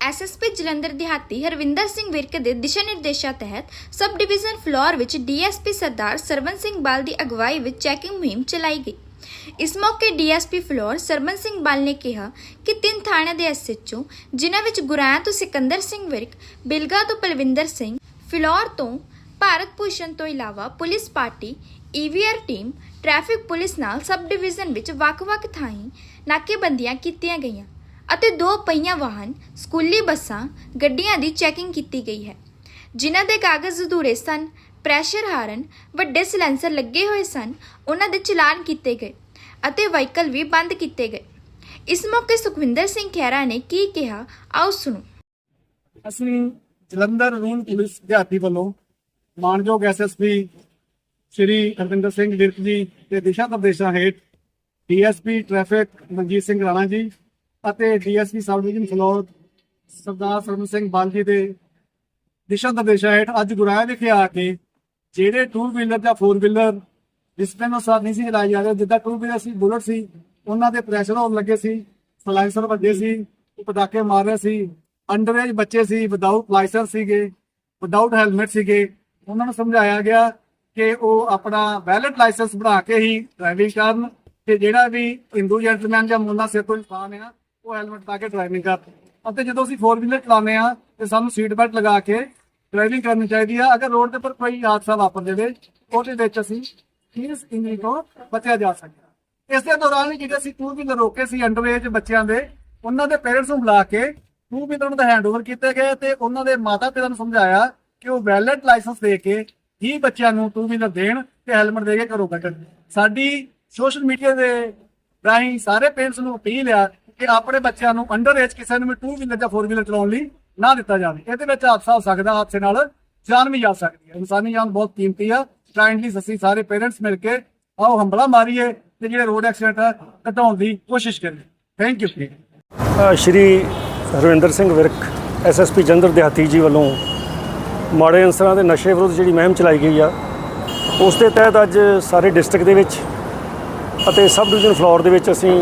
SSP Jalandhar ਦਿਹਾਤੀ ਹਰਵਿੰਦਰ ਸਿੰਘ ਵਿਰਕ ਦੇ ਦਿਸ਼ਾ ਨਿਰਦੇਸ਼ਾਂ ਤਹਿਤ ਸਬ ਡਿਵੀਜ਼ਨ ਫਲੋਰ ਵਿੱਚ ਡੀਐਸਪੀ ਸਰਦਾਰ ਸਰਵਨ ਸਿੰਘ ਬਾਲ ਦੀ ਅਗਵਾਈ ਵਿੱਚ ਚੈਕਿੰਗ ਮੁਹਿੰਮ ਚਲਾਈ ਗਈ। ਇਸ ਮੌਕੇ ਡੀਐਸਪੀ ਫਲੋਰ ਸਰਵਨ ਸਿੰਘ ਬਾਲ ਨੇ ਕਿਹਾ ਕਿ ਤਿੰਨ ਥਾਣਿਆਂ ਦੇ ਐਸਐਚਓ, ਜਿਨ੍ਹਾਂ ਵਿੱਚ ਗੁਰਾਇਆ ਤੋਂ ਸਿਕੰਦਰ ਸਿੰਘ ਵਿਰਕ, ਬਿਲਗਾ ਤੋਂ ਪਲਵਿੰਦਰ ਸਿੰਘ, ਫਿਲੌਰ ਤੋਂ ਭਾਰਤ ਭੂਸ਼ਣ ਤੋਂ ਇਲਾਵਾ police party, EVR team, traffic police ਨਾਲ ਸਬ ਡਿਵੀਜ਼ਨ ਵਿੱਚ ਵੱਖ-ਵੱਖ ਥਾਈਂ ਨਾਕੇਬੰਦੀਆਂ ਕੀਤੀਆਂ ਗਈਆਂ। ਅਤੇ ਦੋ ਪਹੀਆਂ ਵਾਹਨ, ਸਕੂਲੀ ਬੱਸਾਂ, ਗੱਡੀਆਂ ਦੀ ਚੈਕਿੰਗ ਕੀਤੀ ਗਈ ਹੈ, ਜਿਨ੍ਹਾਂ ਦੇ ਕਾਗਜ਼ ਅਧੂਰੇ ਸਨ, ਪ੍ਰੈਸ਼ਰ ਹਾਰਨ, ਵੱਡੇ ਸਿਲੈਂਸਰ ਲੱਗੇ ਹੋਏ ਸਨ, ਉਹਨਾਂ ਦੇ ਚਲਾਨ ਕੀਤੇ ਗਏ ਅਤੇ ਵਹੀਕਲ ਵੀ ਬੰਦ ਕੀਤੇ ਗਏ। ਇਸ ਮੌਕੇ ਸੁਖਵਿੰਦਰ ਸਿੰਘ ਖਹਿਰਾ ਨੇ ਕੀ ਕਿਹਾ, ਆਓ ਸੁਣੋ। ਅਸੀਂ ਜਲੰਧਰ ਰੂਲ ਪੁਲਿਸ ਦਿਹਾਤੀ ਵੱਲੋਂ ਮਾਨਯੋਗ ਐਸਐਸਪੀ ਸ਼੍ਰੀ ਹਰਵਿੰਦਰ ਸਿੰਘ ਵਿਰਕ ਜੀ ਦੇ ਦਿਸ਼ਾ ਨਿਰਦੇਸ਼ਾਂ ਹੇਠ ਡੀਐਸਪੀ ਟ੍ਰੈਫਿਕ ਮਨਜੀਤ ਸਿੰਘ ਰਾਣਾ ਜੀ ਅਤੇ DSP sub division Phillaur Sardar Sarwan Singh Bal ji ਦੇ ਦਿਸ਼ਾ ਨਿਰਦੇਸ਼ਾਂ ਹੇਠ ਅੱਜ ਗੁਰਾਇਆ ਵਿਖੇ ਆ ਕੇ ਜਿਹੜੇ ਟੂ ਵੀਲਰ ਜਾਂ ਫੋਰ ਵੀਲਰ ਡਿਸਪਲਿਨ ਅਨੁਸਾਰ ਨਹੀਂ ਸੀ ਚਲਾਏ ਜਾ ਰਹੇ, ਜਿੱਦਾਂ ਟੂ ਵੀਲਰ ਸੀ ਬੁਲਟ ਸੀ, ਉਹਨਾਂ ਦੇ ਪ੍ਰੈਸ਼ਰ ਹੋਣ ਲੱਗੇ ਸੀ ਸਲਾਈਸਰ ਵੱਜੇ ਸੀ ਪਟਾਕੇ ਮਾਰ ਰਹੇ ਸੀ ਅੰਡਰਏਜ ਬੱਚੇ ਸੀ ਵਿਦਆਊਟ ਲਾਇਸੈਂਸ ਸੀਗੇ ਵਿਦਆਊਟ ਹੈਲਮਟ ਸੀਗੇ, ਉਹਨਾਂ ਨੂੰ ਸਮਝਾਇਆ ਗਿਆ ਕਿ ਉਹ ਆਪਣਾ ਵੈਲਿਡ ਲਾਇਸੈਂਸ ਬਣਾ ਕੇ ਹੀ ਡਰਾਈਵਿੰਗ ਕਰਨ ਤੇ ਜਿਹੜਾ ਵੀ ਹਿੰਦੂ ਜੈਂਟਲਮੈਨ ਜਾਂ ਮੁੰਡਾ ਸਿਰ ਤੋਂ ਇਨਸਾਨ ਆ ਉਹ ਹੈਲਮਟ ਪਾ ਕੇ ਡਰਾਈਵਿੰਗ ਕਰ ਅਤੇ ਜਦੋਂ ਅਸੀਂ ਫੋਰ ਵੀਲਰ ਚਲਾਉਂਦੇ ਆ ਤੇ ਸਾਨੂੰ ਸੀਟ ਬੈਲਟ ਲਗਾ ਕੇ ਡਰਾਈਵਿੰਗ ਕਰਨੀ ਚਾਹੀਦੀ ਆ। ਅਗਰ ਰੋਡ ਦੇ ਉੱਪਰ ਕੋਈ ਹਾਦਸਾ ਵਾਪਰ ਜਾਵੇ, ਉਹਦੇ ਵਿੱਚ ਅਸੀਂ ਇਸ ਇੰਜਰੀ ਤੋਂ ਬਚਿਆ ਜਾ ਸਕਦਾ। ਇਸ ਦੇ ਦੌਰਾਨ ਹੀ ਜਿਹੜੇ ਅਸੀਂ ਟੂ ਵੀਲਰ ਰੋਕੇ ਸੀ ਅੰਡਰ ਏਜ ਬੱਚਿਆਂ ਦੇ, ਉਹਨਾਂ ਦੇ ਪੇਰੈਂਟਸ ਨੂੰ ਬੁਲਾ ਕੇ ਟੂ ਵੀਲਰ ਨੂੰ ਹੈਂਡਓਵਰ ਕੀਤੇ ਗਏ ਤੇ ਉਹਨਾਂ ਦੇ ਮਾਤਾ ਪਿਤਾ ਨੂੰ ਸਮਝਾਇਆ ਕਿ ਉਹ ਵੈਲਿਡ ਲਾਇਸੈਂਸ ਦੇ ਕੇ ਹੀ ਬੱਚਿਆਂ ਨੂੰ ਟੂ ਵੀਲਰ ਦੇਣ ਤੇ ਹੈਲਮਟ ਦੇ ਕੇ ਘਰੋਂ ਕੱਢਣ। ਸਾਡੀ ਸੋਸ਼ਲ ਮੀਡੀਆ ਦੇ ਰਾਹੀਂ ਸਾਰੇ ਪੇਰੈਂਟਸ ਨੂੰ ਅਪੀਲ ਆ ਕਿ ਆਪਣੇ ਬੱਚਿਆਂ ਨੂੰ ਅੰਡਰ ਏਜ ਕਿਸੇ ਨੂੰ ਵੀ ਟੂ ਵੀਲਰ ਜਾਂ ਫੋਰ ਵੀਲਰ ਚਲਾਉਣ ਲਈ ਨਾ ਦਿੱਤਾ ਜਾਵੇ। ਇਹਦੇ ਵਿੱਚ ਹਾਦਸਾ ਹੋ ਸਕਦਾ ਹਾਦਸੇ ਨਾਲ ਜਾਨ ਵੀ ਜਾ ਸਕਦੀ ਹੈ। ਇਨਸਾਨੀ ਜਾਨ ਬਹੁਤ ਕੀਮਤੀ ਆ। ਕਾਈਂਡਲੀ ਅਸੀਂ ਸਾਰੇ ਪੇਰੈਂਟਸ ਮਿਲ ਕੇ ਆਓ, ਹੰਬਲਾ ਮਾਰੀਏ ਤੇ ਜਿਹੜੇ ਰੋਡ ਐਕਸੀਡੈਂਟ ਆ, ਘਟਾਉਣ ਦੀ ਕੋਸ਼ਿਸ਼ ਕਰੀਏ। Thank you Shri Harvinder Singh Virk SSP Jalandhar ਦਿਹਾਤੀ ਜੀ ਵੱਲੋਂ ਮਾੜੇ ਅਨਸਰਾਂ ਦੇ ਨਸ਼ੇ ਵਿਰੁੱਧ ਜਿਹੜੀ ਮੁਹਿੰਮ ਚਲਾਈ ਗਈ ਆ, ਉਸ ਦੇ ਤਹਿਤ ਅੱਜ ਸਾਰੇ ਡਿਸਟ੍ਰਿਕਟ ਦੇ ਵਿੱਚ ਅਤੇ ਸਬ ਡਿਵੀਜ਼ਨ ਫਲੋਰ ਦੇ ਵਿੱਚ ਅਸੀਂ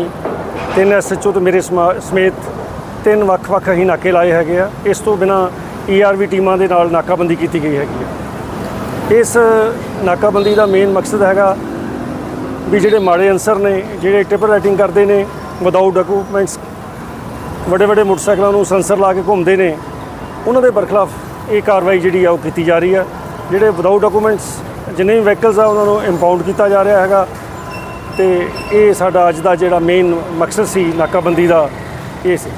ਤਿੰਨ ਐਸਐਚਓ ਤੇ ਮੇਰੇ ਸਮਾ- ਸਮੇਤ ਤਿੰਨ ਵੱਖ-ਵੱਖ ਅਸੀਂ ਨਾਕੇ ਲਾਏ ਹੈਗੇ ਆ। ਇਸ ਤੋਂ ਬਿਨਾ ਈਆਰਵੀ ਟੀਮਾਂ ਦੇ ਨਾਲ ਨਾਕਾਬੰਦੀ ਕੀਤੀ ਗਈ ਹੈਗੀ ਆ। ਇਸ ਨਾਕਾਬੰਦੀ ਦਾ ਮੇਨ ਮਕਸਦ ਹੈਗਾ ਵੀ ਜਿਹੜੇ ਮਾੜੇ ਅਨਸਰ ਨੇ, ਜਿਹੜੇ ਟਿਪਰ ਰਾਈਟਿੰਗ ਕਰਦੇ ਨੇ ਵਿਦਆਊਟ ਡਾਕੂਮੈਂਟਸ ਵੱਡੇ ਵੱਡੇ ਮੋਟਰਸਾਈਕਲਾਂ ਨੂੰ ਸੈਂਸਰ ਲਾ ਕੇ ਘੁੰਮਦੇ ਨੇ, ਉਹਨਾਂ ਦੇ ਬਰਖਲਾਫ ਇਹ ਕਾਰਵਾਈ ਜਿਹੜੀ ਆ ਉਹ ਕੀਤੀ ਜਾ ਰਹੀ ਆ। ਜਿਹੜੇ ਵਿਦਆਊਟ ਡਾਕੂਮੈਂਟਸ ਜਿੰਨੇ ਵੀ ਵਹੀਕਲਸ ਆ, ਉਹਨਾਂ ਨੂੰ ਇੰਪਾਊਂਡ ਕੀਤਾ ਜਾ ਰਿਹਾ ਹੈਗਾ। ਤੇ ਇਹ ਸਾਡਾ ਅੱਜ ਦਾ ਜਿਹੜਾ ਮੇਨ ਮਕਸਦ ਸੀ ਨਾਕਾਬੰਦੀ ਦਾ ਇਹ ਸੀ